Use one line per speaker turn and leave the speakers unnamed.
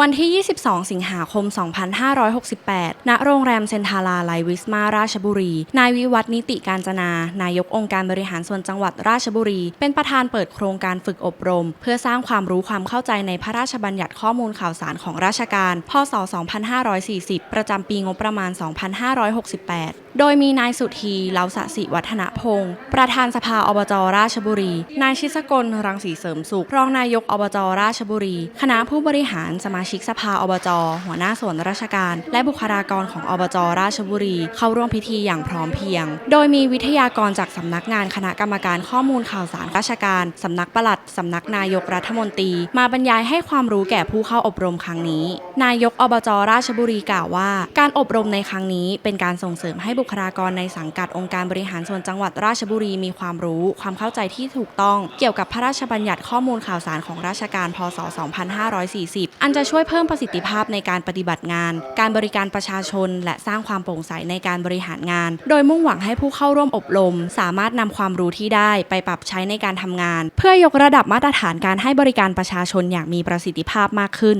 วันที่ 22 สิงหาคม 2568 ณ โรงแรมเซนทาราไลวิสมาราชบุรี นายวิวัฒนิติการจนา นายกองค์การบริหารส่วนจังหวัดราชบุรี เป็นประธานเปิดโครงการฝึกอบรม เพื่อสร้างความรู้ความเข้าใจในพระราชบัญญัติข้อมูลข่าวสารของราชการ พศ 2540 ประจำปีงบประมาณ 2568โดยมีนายสุธีเลาสะสิวัฒนพงศ์ประธานสภาอบจราชบุรี นายชิสกลรังสีเสริมสุข รองนายกอบจราชบุรี คณะผู้บริหารสมาชิกสภาอบจ หัวหน้าส่วนราชการ และบุคลากรของอบจ ราชบุรี เข้าร่วมพิธีอย่างพร้อมเพรียง โดยมีวิทยากรจากสำนักงานคณะกรรมการข้อมูลข่าวสารราชการ สำนักปลัด สำนักนายกรัฐมนตรี มาบรรยายให้ความรู้แก่ผู้เข้าอบรมครั้งนี้ นายกอบจ ราชบุรีกล่าวว่า การอบรมในครั้งนี้ เป็นการส่งเสริมให้บุคลากรในสังกัดองค์การบริหารส่วนจังหวัดราชบุรีมีความรู้ ความเข้าใจที่ถูกต้อง เกี่ยวกับพระราชบัญญัติข้อมูลข่าวสารของราชการ พศ 2540 อันจะช่วช่วยเพิ่มประสิทธิภาพในการปฏิบัติงาน การบริการประชาชน และสร้างความโปร่งใสในการบริหารงาน โดยมุ่งหวังให้ผู้เข้าร่วมอบรม สามารถนำความรู้ที่ได้ไปปรับใช้ในการทำงาน เพื่อยกระดับมาตรฐานการให้บริการประชาชนอย่างมีประสิทธิภาพมากขึ้น